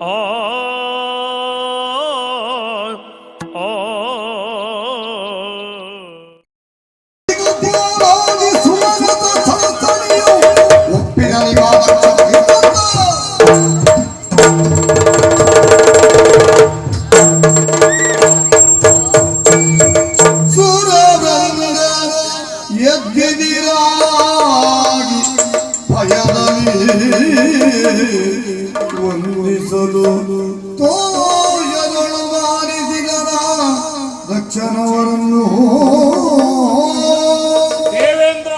ಆ ದೇವೇಂದ್ರ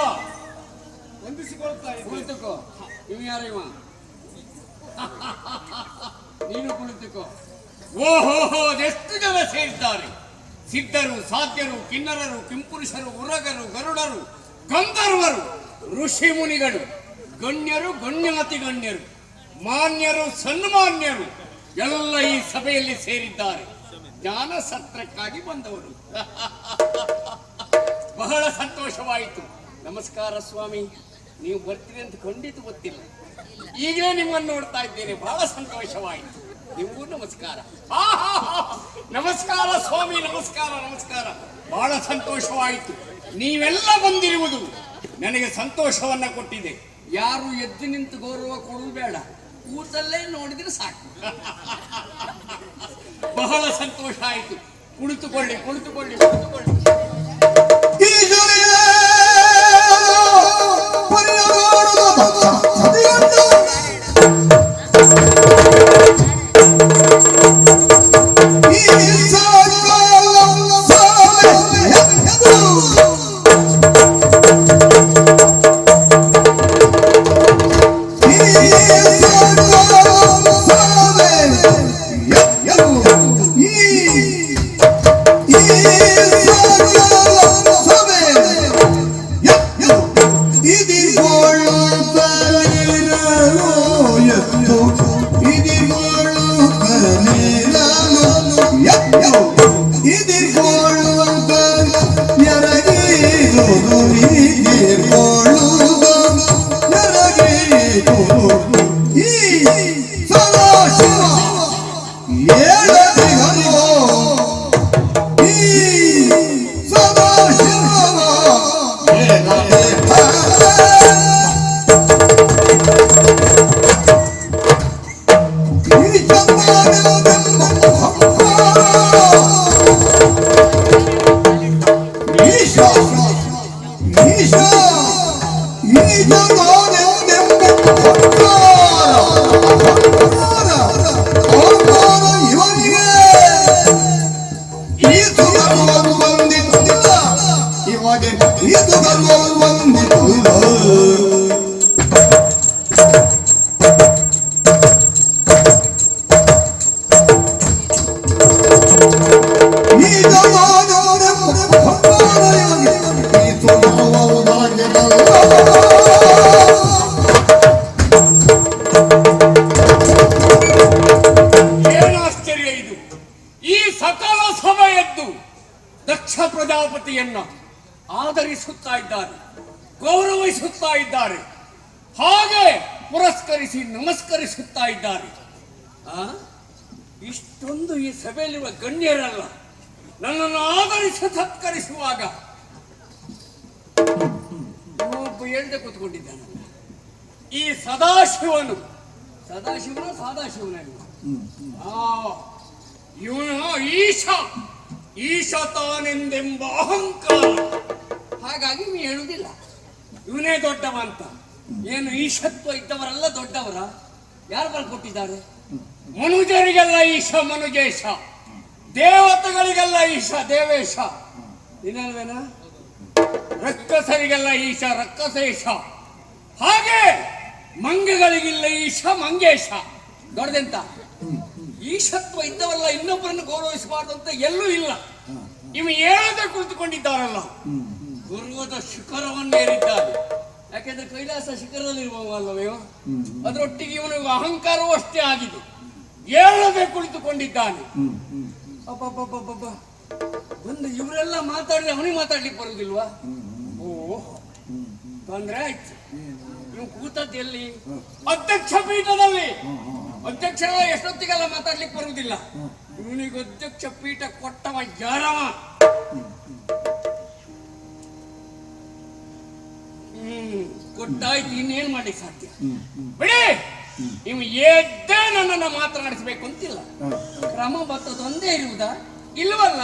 ಕುಳಿತುಕೋ ಇವ್ ಯಾರ ಇವ ನೀನು ಕುಳಿತುಕೋ ಓಹೋಹೋ ಎಷ್ಟು ಜನ ಸೇರಿದ್ದಾರೆ ಸಿದ್ಧರು ಸಾಧ್ಯರು ಕಿನ್ನರರು ಕಿಂಪುರುಷರು ಉರಗರು ಗರುಡರು ಗಂಧರ್ವರು ಋಷಿ ಮುನಿಗಳು ಗಣ್ಯರು ಗಣ್ಯಾತಿ ಗಣ್ಯರು ಮಾನ್ಯರು ಸನ್ಮಾನ್ಯರು ಎಲ್ಲ ಈ ಸಭೆಯಲ್ಲಿ ಸೇರಿದ್ದಾರೆ ಜ್ಞಾನ ಸತ್ರಕ್ಕಾಗಿ ಬಂದವರು. ಬಹಳ ಸಂತೋಷವಾಯಿತು. ನಮಸ್ಕಾರ ಸ್ವಾಮಿ, ನೀವು ಬರ್ತೀರಿ ಅಂತ ಖಂಡಿತ ಗೊತ್ತಿಲ್ಲ. ಈಗಲೇ ನಿಮ್ಮನ್ನು ನೋಡ್ತಾ ಇದ್ದೇನೆ, ಬಹಳ ಸಂತೋಷವಾಯಿತು. ನಿಮಗೂ ನಮಸ್ಕಾರ. ನಮಸ್ಕಾರ ಸ್ವಾಮಿ, ನಮಸ್ಕಾರ ನಮಸ್ಕಾರ. ಬಹಳ ಸಂತೋಷವಾಯಿತು. ನೀವೆಲ್ಲ ಬಂದಿರುವುದು ನನಗೆ ಸಂತೋಷವನ್ನ ಕೊಟ್ಟಿದೆ. ಯಾರು ಎದ್ದು ನಿಂತು ಗೌರವ ಕೊಡುವುದು ಬೇಡ. ಕೂತಲ್ಲೇ ನೋಡಿದ್ರೆ ಸಾಕು. ಬಹಳ ಸಂತೋಷ ಆಯಿತು. ಕುಳಿತುಕೊಳ್ಳಿ ಕುಳಿತುಕೊಳ್ಳಿ ಕುಳಿತುಕೊಳ್ಳಿ. ಈ যে বলু ಪ್ರಜಾಪತಿಯನ್ನ ಆದರಿಸುತ್ತಾ ಇದ್ದಾರೆ ಗೌರವಿಸುತ್ತಾ ಇದ್ದಾರೆ. ಹಾಗೆ ಪುರಸ್ಕರಿಸಿ ನಮಸ್ಕರಿಸುತ್ತಾ ಇದ್ದಾರೆ? ಇಷ್ಟೊಂದು ಈ ಸಭೆಯಲ್ಲಿರುವ ಗಣ್ಯರಲ್ಲ, ನನ್ನನ್ನು ಆಧರಿಸಿ ಸತ್ಕರಿಸುವಾಗ ಒಬ್ಬ ಹೇಳ್ದೆ ಕೂತ್ಕೊಂಡಿದ್ದಾನೆ. ಈ ಸದಾಶಿವನು, ಸದಾಶಿವನ ಸದಾಶಿವನ ಇವನು? ಈಶ ಈಶ ತಾನೆಂದೆಂಬ ಅಹಂಕಾರ. ಹಾಗಾಗಿ ನೀ ಹೇಳುವುದಿಲ್ಲ. ಇವನೇ ದೊಡ್ಡವ ಅಂತ. ಏನು ಈಶತ್ವ ಇದ್ದವರೆಲ್ಲ ದೊಡ್ಡವರ? ಯಾರು ಬರ್ಕೊಟ್ಟಿದ್ದಾರೆ ಮನುಜರಿಗೆಲ್ಲ ಈಶ, ಮನುಜೇಶ. ದೇವತೆಗಳಿಗೆಲ್ಲ ಈಶ, ದೇವೇಶ. ಇನ್ನಲ್ವೇನಾ ರಕ್ಕಸರಿಗೆಲ್ಲ ಈಶ ರಕ್ಕಸೇಶ ಹಾಗೆ ಮಂಗಗಳಿಗಿಲ್ಲ ಈಶ, ಮಂಗೇಶ. ದೊಡ್ಡದೆಂತ? ಈಶತ್ವ ಇದ್ದವಲ್ಲ ಇನ್ನೊಬ್ಬರನ್ನು ಗೌರವಿಸಬಾರ್ದು ಎಲ್ಲೂ ಇಲ್ಲ. ಇವು ಏನಾದ್ರೂ ಕುಳಿತುಕೊಂಡಿದ್ದಾರಲ್ಲ. ಗುರುವದ ಶಿಖರವನ್ನೇರಿದ್ದಾರೆ. ಯಾಕೆಂದ್ರೆ ಕೈಲಾಸ ಶಿಖರದಲ್ಲಿ ಇರುವವಲ್ಲವೇ ಅದರೊಟ್ಟಿಗೆ ಇವನು ಅಹಂಕಾರವೂ ಅಷ್ಟೇ ಆಗಿದೆ. ಏಳದೆ ಕುಳಿತುಕೊಂಡಿದ್ದಾನೆ. ಅಬ್ಬಬ್ಬಬ್ಬಬ್ಬ ಒಂದು ಇವರೆಲ್ಲ ಮಾತಾಡಿದ್ರೆ ಅವನಿಗೆ ಮಾತಾಡ್ಲಿಕ್ಕೆ ಬರುವುದಿಲ್ವಾ ಓ ತೊಂದ್ರೆ ಆಯ್ತು. ನೀವು ಕೂತದ್ದು ಎಲ್ಲಿ? ಅಧ್ಯಕ್ಷ ಪೀಠದಲ್ಲಿ ಅಧ್ಯಕ್ಷರ ಎಷ್ಟೊತ್ತಿಗೆಲ್ಲ ಮಾತಾಡ್ಲಿಕ್ಕೆ ಬರುವುದಿಲ್ಲ. ಇವನಿಗೆ ಅಧ್ಯಕ್ಷ ಪೀಠ ಕೊಟ್ಟವ ಯಾರವ? ಕೊಟ್ಟಾಯ್ತು ಇನ್ನೇನ್ ಮಾಡಿ ಸಾಧ್ಯ? ಬಿಡಿ! ನೀವು ಎದ್ದೇ ನನ್ನನ್ನ ಮಾತನಾಡಿಸ್ಬೇಕು ಅಂತಿಲ್ಲ. ಕ್ರಮ ಬತ್ತದೊಂದೇ ಇರುವುದಾ? ಇಲ್ವಲ್ಲ?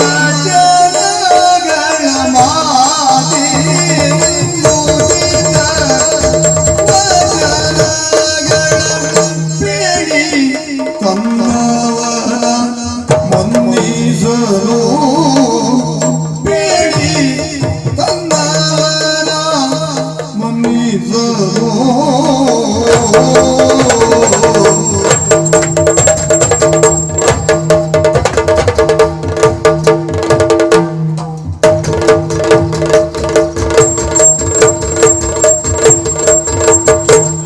বাজে ಬೇಡಿ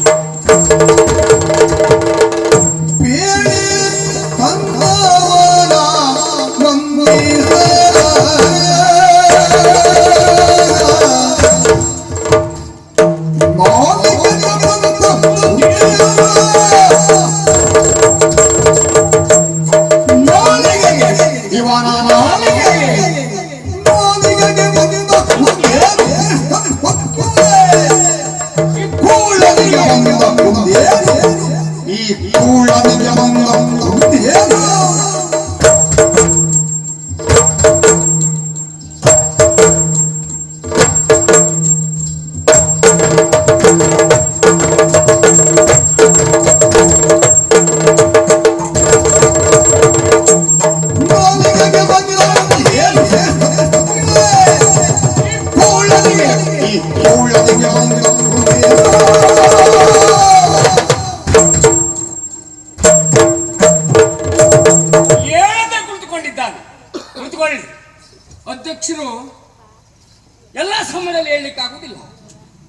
ಸಮಯದಲ್ಲಿ ಹೇಳಲಿಕ್ಕೆ ಆಗುದಿಲ್ಲ.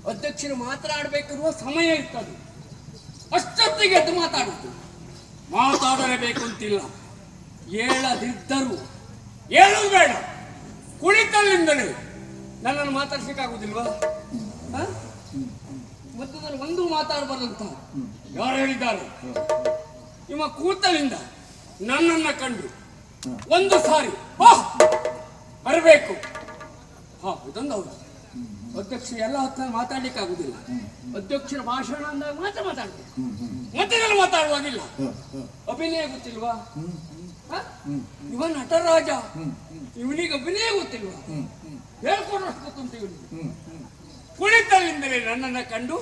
ಅಧ್ಯಕ್ಷರು ಮಾತನಾಡಬೇಕಿರುವ ಸಮಯ ಇರ್ತದೆ. ಅಷ್ಟೊತ್ತಿಗೆ ಎದ್ದು ಮಾತಾಡುತ್ತೆ ಮಾತಾಡಲೇಬೇಕು ಅಂತಿಲ್ಲ. ಹೇಳದಿದ್ದರು ಹೇಳುವುದು ಬೇಡ. ಕುಳಿತಲ್ಲಿಂದಲೇ ನನ್ನನ್ನು ಮಾತಾಡ್ಲಿಕ್ಕಾಗುದಿಲ್ವಾ ಹ? ಮತ್ತು ನಾನು ಒಂದು ಮಾತಾಡಬಾರ್ದಂತ ಯಾರು ಹೇಳಿದ್ದಾರೆ? ನಿಮ್ಮ ಕೂತಲಿಂದ ನನ್ನನ್ನ ಕಂಡು ಒಂದು ಸಾರಿ ಬರಬೇಕು. ಹಾ, ಇದೊಂದು ಹೌದು ಅಧ್ಯಕ್ಷ ಎಲ್ಲ ಹೊತ್ತ ಮಾತಾಡ್ಲಿಕ್ಕೆ ಆಗುದಿಲ್ಲ ಅಧ್ಯಕ್ಷರ ಭಾಷಣ ಅಂದಾಗ ಮಾತ್ರ ಮಾತಾಡ್ಬೇಕು. ಮತ್ತೆ ಮಾತಾಡುವಾಗಿಲ್ಲ. ಅಭಿನಯ ಗೊತ್ತಿಲ್ವಾ? ಇವ ನಟರಾಜ. ಇವನಿಗೆ ಅಭಿನಯ ಗೊತ್ತಿಲ್ವಾ? ಹೇಳ್ಕೊಂಡು ಗೊತ್ತುಂಟು ಇವನಿಗೆ. ಕುಳಿತಲ್ಲಿಂದಲೇ ನನ್ನನ್ನ ಕಂಡು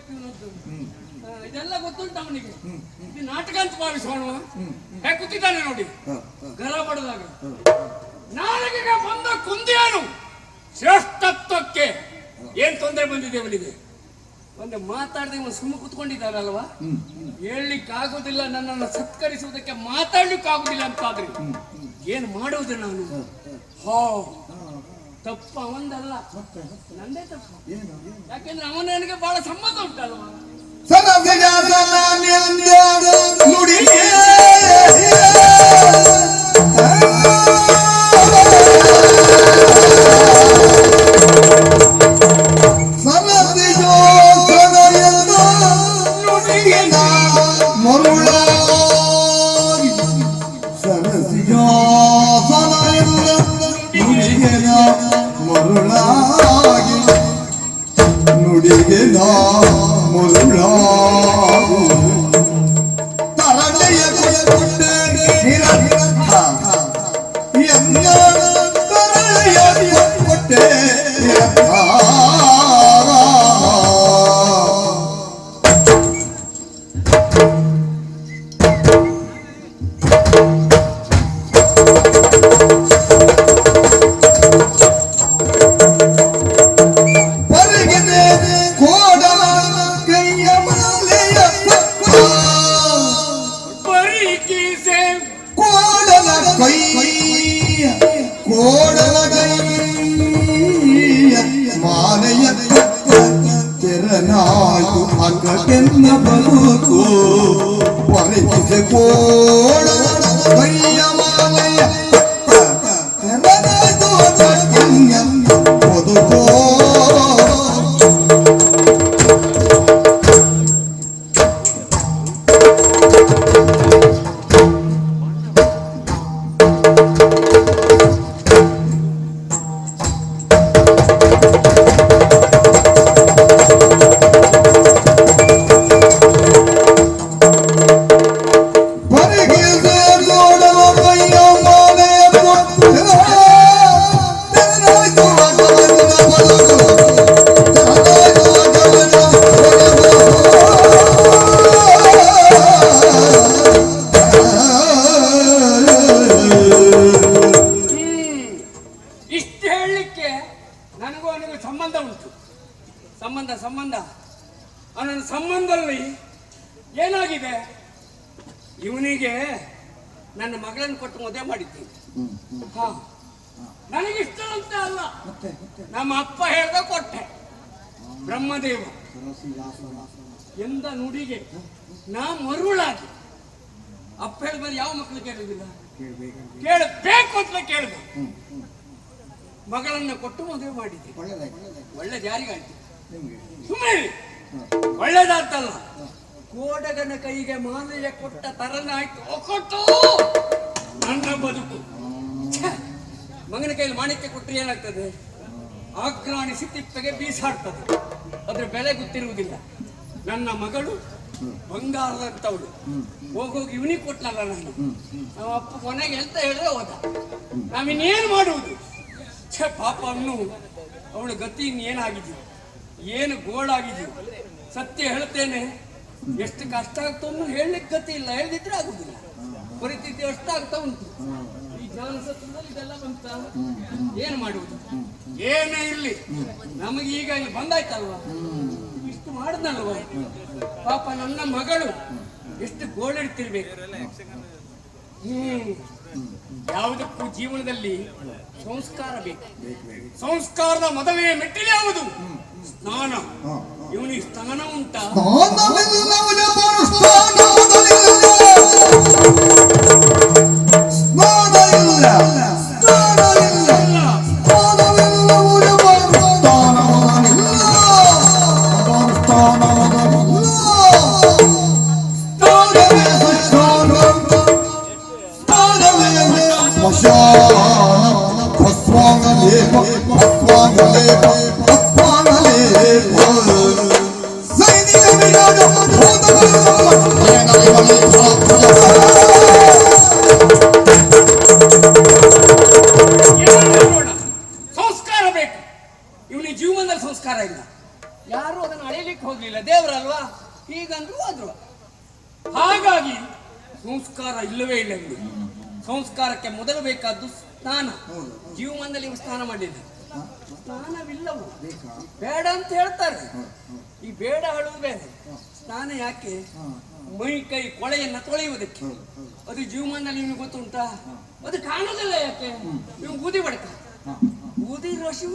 ಅಭಿನಯ ಅನ್ನೋದು. ಇದೆಲ್ಲ ಗೊತ್ತುಂಟು ಅವನಿಗೆ? ಇದು ನಾಟಕ ಅಂತ ಭಾವಿಸೋಣ ಯಾಕೆ ಕೂತಿದ್ದಾನೆ ನೋಡಿ. ಗಲ ಬಡದಾಗ ನಾಲಿಗೆಗೆ ಬಂದ ಕುಂದಿಯನು ಶ್ರೇಷ್ಠತ್ವಕ್ಕೆ. ಏನ್ ತೊಂದರೆ ಬಂದಿದೆ ಅವನಿಗೆ? ಒಂದು ಮಾತಾಡದೆ ಇವನು ಸುಮ್ಮ ಕುತ್ಕೊಂಡಿದ್ದಾನಲ್ವಾ? ಹೇಳಲಿಕ್ಕೆ ಆಗೋದಿಲ್ಲ ನನ್ನನ್ನು ಸತ್ಕರಿಸುವುದಕ್ಕೆ ಮಾತಾಡ್ಲಿಕ್ಕೆ ಆಗುದಿಲ್ಲ ಅಂತಾದ್ರೆ ಏನ್ ಮಾಡುವುದು ನಾನು? ಹೋ. ತಪ್ಪ ಅವಂದಲ್ಲ ನಂದೇ ತಪ್ಪು. ಯಾಕೆಂದ್ರೆ ಅವನ ನನಗೆ ಬಹಳ ಸಂಬಂಧ ಉಂಟಲ್ವಾ? ನುಡಿಗೆ ಸರದಿಯೋ ಸಂಬಂಧ? ಸಂಬಂಧ ಅವನ ಸಂಬಂಧದಲ್ಲಿ ಏನಾಗಿದೆ? ಇವನಿಗೆ ನನ್ನ ಮಗಳನ್ನು ಕೊಟ್ಟು ಮದುವೆ ಮಾಡಿದ್ದೀನಿ ಹಾ. ನನಗಿಷ್ಟ ಅಂತ ಅಲ್ಲ ನಮ್ಮ ಅಪ್ಪ ಹೇಳ್ದ ಕೊಟ್ಟೆ. ಬ್ರಹ್ಮದೇವ. ಎಂದ ನುಡಿಗೆ ನಾ ಮರುಳಾಗಿ. ಅಪ್ಪ ಹೇಳಿದ್ರೆ ಯಾವ ಮಕ್ಕಳು ಕೇಳುವುದಿಲ್ಲ ಕೇಳಬೇಕು ಅಂತ ಕೇಳಿದ. ಮಗಳನ್ನ ಕೊಟ್ಟು ಮದುವೆ ಮಾಡಿದ್ದೆ. ಒಳ್ಳೆ ಜಾರಿಗಾಯ್ತು ಸುಮ್ಮನೆ ಒಳ್ಳೇದಾಗ್ತಲ್ಲ ಕೋಡಗನ ಕೈಗೆ ಮಾನಯ್ಯ ಕೊಟ್ಟ ತರನಾಯ್ತು ಆಯ್ತು. ಕೊಟ್ಟು ನನ್ನ ಬದುಕು. ಮಗನ ಕೈಯಲ್ಲಿ ಮಾಣಿಕ್ಯ ಕೊಟ್ಟರೆ ಏನಾಗ್ತದೆ? ಆಕ್ರಾಣಿಸಿ ತಿಪ್ಪಗೆ ಬೀಸಾಡ್ತದೆ. ಅದ್ರ ಬೆಲೆ ಗೊತ್ತಿರುವುದಿಲ್ಲ. ನನ್ನ ಮಗಳು ಬಂಗಾರದಂತವಳು. ಹೋಗೋಗಿ ಇವನಿ ಕೊಟ್ಟಲ್ಲ ನಾನು. ನಮ್ಮ ಅಪ್ಪ ಕೊನೆಗೆ ಎಂತ ಹೇಳಿದ್ರೆ ಹೋದ. ನಾವಿನ್ನೇನು ಮಾಡುವುದು? ಛೆ, ಪಾಪ ಅನ್ನು ಅವಳ ಗತಿ ಇನ್ನೇನಾಗಿದೆಯೋ ಏನು ಗೋಳಾಗಿದೆ ಸತ್ಯ ಹೇಳ್ತೇನೆ. ಎಷ್ಟು ಕಷ್ಟ ಆಗ್ತಾ ಅನ್ನೋ ಹೇಳಲಿಕ್ಕೆ ಗತಿ ಇಲ್ಲ. ಹೇಳಿದ್ರೆ ಆಗುದಿಲ್ಲ. ಪರಿಸ್ಥಿತಿ ಎಷ್ಟಾಗ್ತಾ ಉಂಟು. ಈ ಜಾನಸತ್ವದಲ್ಲಿ ಇದೆಲ್ಲ ಬಂತ? ಏನು ಮಾಡುವುದು? ಏನೇ ಇರ್ಲಿ, ನಮಗೆ ಈಗ ಇಲ್ಲಿ ಬಂದಾಯ್ತಲ್ವ? ಇಷ್ಟು ಮಾಡಿದ್ನಲ್ವ? ಪಾಪ ನನ್ನ ಮಗಳು ಎಷ್ಟು ಗೋಳಿಡ್ತಿರ್ಬೇಕು. ಹ್ಮ್ ಯಾವುದಕ್ಕೂ ಜೀವನದಲ್ಲಿ ಸಂಸ್ಕಾರ ಬೇಕು. ಸಂಸ್ಕಾರದ ಮೊದಲನೇ ಮೆಟ್ಟಿಲು ಯಾವುದು? ಸ್ನಾನ ಇವನಿಗೆ ಸ್ನಾನ ಉಂಟಾ. ಸ್ನಾನ ಇಲ್ಲ, ಅಳಿಲಿಕ್ಕೆ ಹೋಗ್ಲಿಲ್ಲ. ದೇವರಲ್ವಾ? ಹೀಗಂದ್ರು ಅದ್ರು ಹಾಗಾಗಿ ಸಂಸ್ಕಾರ ಇಲ್ಲವೇ ಇಲ್ಲ ಸಂಸ್ಕಾರಕ್ಕೆ ಮೊದಲು ಬೇಕಾದ್ದು ಸ್ನಾನ. ಜೀವಮಾನದಲ್ಲಿ ಸ್ನಾನ ಮಾಡಿದ್ದೆ ಸ್ನಾನವಿಲ್ಲವು. ಬೇಡ ಅಂತ ಹೇಳ್ತಾರೆ. ಈ ಬೇಡ ಹಳುವುದು ಬೇಡ. ಸ್ನಾನ ಯಾಕೆ? ಮೈ ಕೈ ಕೊಳೆಯನ್ನ ತೊಳೆಯುವುದಕ್ಕೆ. ಅದು ಜೀವಮಾನದಲ್ಲಿ ನಿಮಗೆ ಗೊತ್ತುಂಟಾ? ಅದು ಕಾಣೋದಿಲ್ಲ ಯಾಕೆ? ನೀವು ಬೂದಿ ಬಡಕ. ಬೂದಿ ರೋಷಿ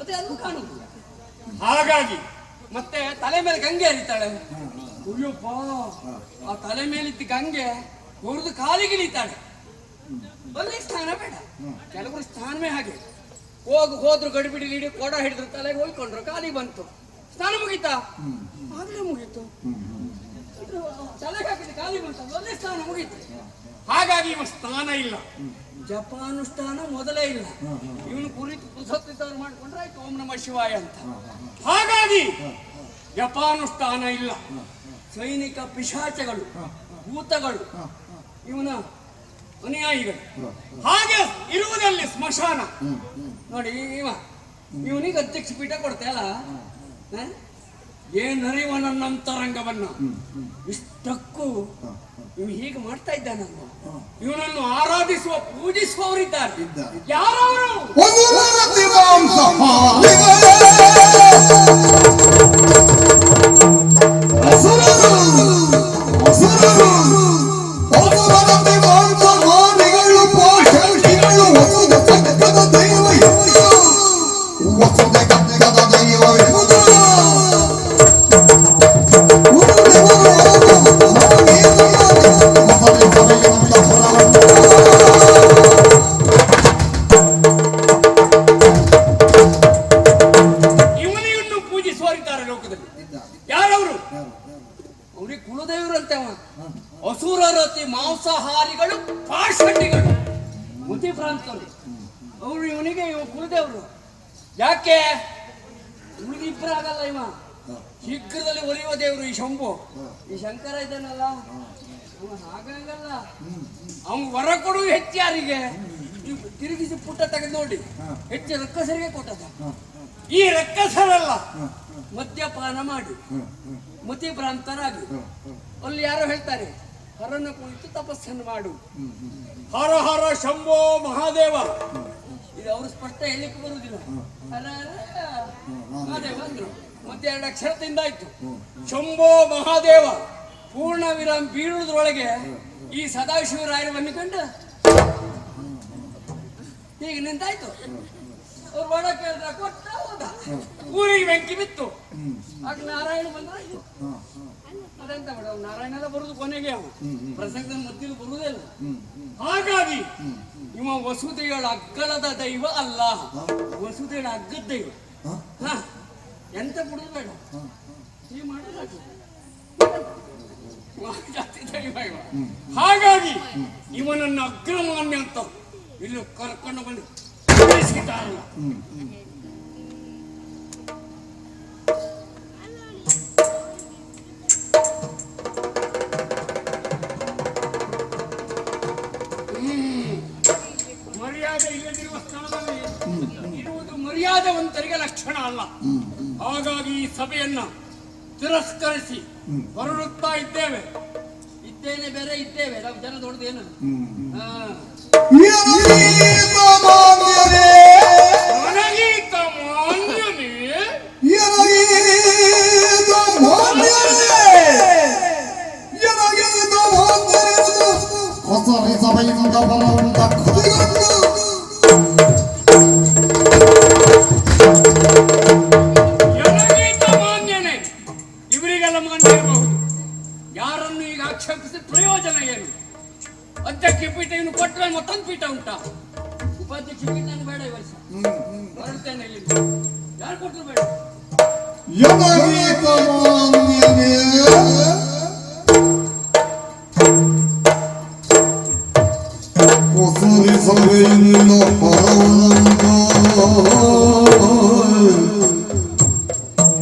ಅದು ಅದು ಕಾಣುದಿಲ್ಲ ಹಾಗಾಗಿ ಮತ್ತೆ ತಲೆ ಮೇಲೆ ಗಂಗೆ ಹರಿತಾಳೆ. ಅಯ್ಯಪ್ಪ ಆ ತಲೆ ಮೇಲಿದ್ದ ಗಂಗೆ ಹುರಿದು ಕಾಲಿಗೆ ಇಳಿತಾಳೆ. ಅಲ್ಲಿ ಸ್ನಾನ ಬೇಡ. ಕೆಲವರು ಸ್ನಾನವೇ ಹಾಗೆ. ಹೋಗಿ ಹೋದ್ರು ಗಡಿಬಿಡಿ ಹಿಡಿ ಕೊಡ ಹಿಡಿದ್ರು ತಲೆಗೆ ಹೋಯ್ಕೊಂಡ್ರು ಕಾಲಿಗೆ ಬಂತು. ಸ್ನಾನ ಮುಗೀತಾ? ಆಗ್ಲೇ ಮುಗೀತು. ತಲೆಗೆ ಹಾಕಿದ್ರೆ ಕಾಲಿಗೆ ಬಂತು ಒಂದೇ ಸ್ನಾನ ಮುಗೀತು. ಹಾಗಾಗಿ ಇವ ಸ್ನಾನ ಇಲ್ಲ. ಜಪಾನುಷ್ಠಾನ ಮೊದಲೇ ಇಲ್ಲ. ಇವನು ಕುರಿತು ಕುಸತ್ತಿದ್ದವ್ರು ಮಾಡ್ಕೊಂಡ್ರೆ ಆಯ್ತು ಓಂ ನಮ ಶಿವಾಯ ಅಂತ. ಹಾಗಾಗಿ ಜಪಾನುಷ್ಠಾನ ಇಲ್ಲ. ಸೈನಿಕ ಪಿಶಾಚಗಳು ಭೂತಗಳು ಇವನ ಅನುಯಾಯಿಗಳು. ಹಾಗೆ ಇರುವುದಲ್ಲಿ ಸ್ಮಶಾನ. ನೋಡಿ ಇವ ಇವನಿಗೆ ಅಧ್ಯಕ್ಷ ಪೀಠ ಕೊಡ್ತೇಲ್ಲ ಏನರಿವ ನನ್ನ ಅಂತರಂಗವನ್ನ ಇಷ್ಟಕ್ಕೂ ಇವ್ ಹೀಗೆ ಮಾಡ್ತಾ ಇದ್ದಾನಲ್ಲ. ಇವನನ್ನು ಆರಾಧಿಸುವ ಪೂಜಿಸುವವರಿದ್ದಾರೆ. ಇದ್ದಾರೆ. ಯಾರವರು? ಅಸುರರು, ಅಸುರರು. ತಿರುಗಿಸಿ ಪುಟ್ಟ ತೆಗೆದು ನೋಡಿ. ಹೆಚ್ಚು ರಕ್ಕಸರಿಗೆ ಕೊಟ್ಟದ ಈ ರಕ್ಕಸರಲ್ಲ. ಮದ್ಯಪಾನ ಮಾಡಿ. ಮತಿಭ್ರಾಂತರಾಗಿ. ಅಲ್ಲಿ ಯಾರೋ ಹೇಳ್ತಾರೆ ಹರನ ಕುಳಿತು ತಪಸ್ಸನ್ನು ಮಾಡು. ಹರ ಹರ ಶಂಭೋ ಮಹಾದೇವ ಇದು ಅವರು ಸ್ಪಷ್ಟ ಹೇಳಿಕ್ಕೆ ಬರುವುದಿಲ್ಲ. ಹರ ಹರ ಮಹಾದೇವ ಅಂದ್ರು. ಮತ್ತೆ ಎರಡು ಅಕ್ಷರದಿಂದ ಆಯ್ತು. ಶಂಭೋ ಮಹಾದೇವ. ಪೂರ್ಣ ವಿರಾಮ್ ಬೀಳುವುದ್ರೊಳಗೆ ಈ ಸದಾಶಿವರಾಯರವನ್ನು ಕಂಡು ಹೀಗೆ ನಿಂತಾಯ್ತು? ಅವ್ರು ಬಡ ಕೇಳಿದ್ರ ಕೊಟ್ಟ ಹೋದ. ಊರಿಗೆ ಬೆಂಕಿ ಬಿತ್ತು. ಆಗ ನಾರಾಯಣ ಹ, ಅದೆಂತ ಮೇಡ ನಾರಾಯಣ ಎಲ್ಲ ಬರುದು ಕೊನೆಗೆ ಅವು ಪ್ರಸಂಗದ ಮಧ್ಯದಲ್ಲಿ ಬರುವುದೇ ಇಲ್ಲ ಹಾಗಾಗಿ ಇವ ವಸೂತಿಗಳ ಅಗ್ಗಳದ ದೈವ ಅಲ್ಲ. ವಸೂತಿಗಳ ಅಗ್ಗದ ದೈವ. ಎಂತ ಬಿಡುದು ಬೇಡ. ಈ ಇವ. ಹಾಗಾಗಿ ಇವನನ್ನು ಅಗ್ರಮಾನ್ಯ ಅಂತ ಇಲ್ಲಿ ಕರ್ಕೊಂಡು ಬಂದು ಕಳಿಸಿದ್ದಾರಲ್ಲ. ಮರ್ಯಾದೆ ಇಲ್ಲದಿರುವ ಸ್ಥಳದಲ್ಲಿ ಇರುವುದು ಮರ್ಯಾದವಂತರಿಗೆ ಲಕ್ಷಣ ಅಲ್ಲ. ಹಾಗಾಗಿ ಈ ಸಭೆಯನ್ನ ತಿರಸ್ಕರಿಸಿ ಹೊರಡುತ್ತಾ ಇದ್ದೇವೆ. ಇದ್ದೇನೆ ಬೇರೆ ಇದ್ದೇವೆ. ನಾವು ಜನ ದೊಡ್ಡದೇನು? ಹಾ. Yeah. ಕೊಟ್ಟರೆ ಮತ್ತೊಂದು ಪೀಠ ಉಂಟಾ? ಉಪಾಧ್ಯಕ್ಷ ಪೀಠ ನಂಗೆ ಬೇಡ ಈ ವರ್ಷ. ಹೊರಡ್ತೇನೆ ಇಲ್ಲಿ ಯಾರು ಕೊಟ್ಟರು ಬೇಡ? ಕೊಸರಿ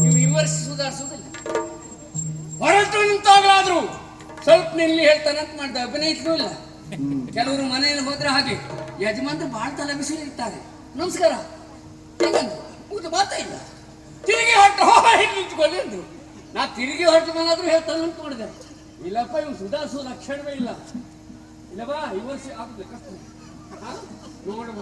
ನೀವು ಈ ವರ್ಷ ಸುಧಾರಿಸುವುದಿಲ್ಲ. ನಿಂತಾಗ್ಲಾದ್ರು. ಸ್ವಲ್ಪ ನಿಲ್ಲಿ ಹೇಳ್ತಾನಂತ ಮಾಡಿದೆ. ಅಭಿನಯಿಸಲೂ ಇಲ್ಲ. ಕೆಲವರು ಮನೆಯಲ್ಲಿ ಹೋದ್ರೆ ಹಾಗೆ ಯಜಮಾನ್ರು ಬಾಳ ತಲೆ ಬಿಸಿ ಇರ್ತಾರೆ. ನಮಸ್ಕಾರ. ಮುಗಿದು ಮಾತೇ ಇಲ್ಲ. ತಿರುಗಿ ಹೊರಟು. ಹೋ ಹಿಂಗೆ ನಿಂತ್ಕೊಳ್ಳಿ ಅಂದ್ರು ನಾ ತಿರುಗಿ ಹೊರಟು ಬಂದಾದ್ರೂ ಹೇಳ್ತಾನೆ ಅಂತ ನೋಡಿದೆ ಇಲ್ಲಪ್ಪ ಇವ್ ಸುಧಾರಿಸುವ ಲಕ್ಷಣವೇ ಇಲ್ಲ. ಇಲ್ಲ ಬಾ ಈ ವರ್ಷ ಆಗುತ್ತೆ ಕಷ್ಟ? ನೋಡುವ